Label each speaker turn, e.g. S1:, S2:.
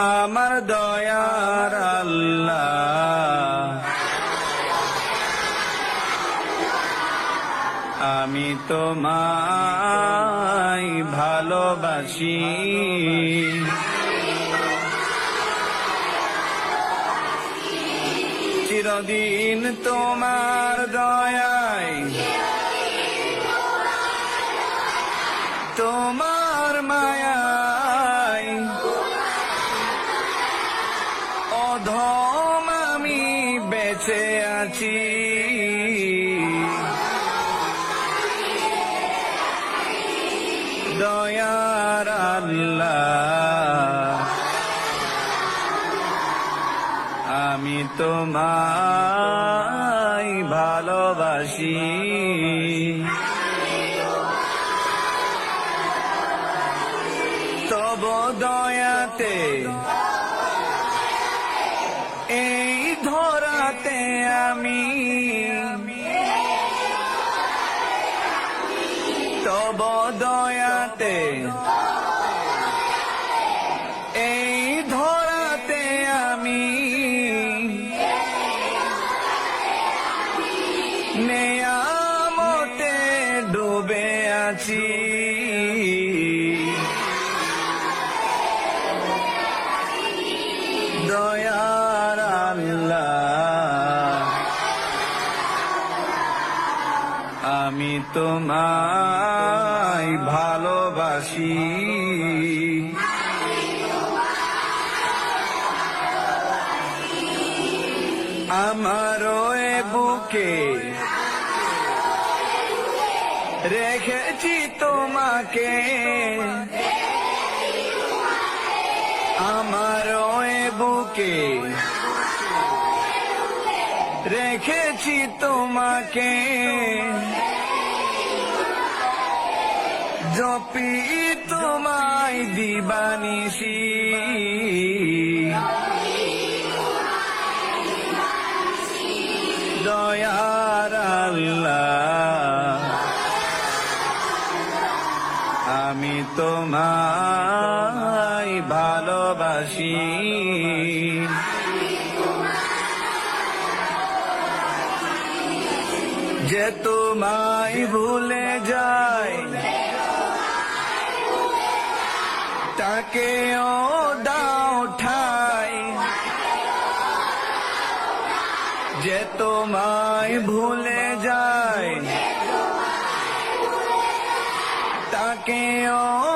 S1: আমার দয়ার আল্লাহ। আমি তোমায় ভালোবাসি। চিরদিন তোমার দয়ায়। তোমার মায়ায় অধম আমি বেঁচে আছি। দয়ার আল্লাহ আমি তোমায় ভালোবাসি। তব দয়াতে ধরাতে আমি। তব দয়াতে এই ধরাতে আমি। নেয়ামতে ডুবে আছি। দয়ার আমি তোমায় ভালোবাসি। আমার বুকে রেখেছি তোমাকে। আমার বুকে রেখেছি তোমাকে। জপি তোমায় দিবানিসি দয়ার আল্লাহ আমি তোমায় ভালোবাসি। যে তোমায় ভুলে যায় তাকে ও দাও ঠাই। যে তোমায় ভুলে যায় তাকে ও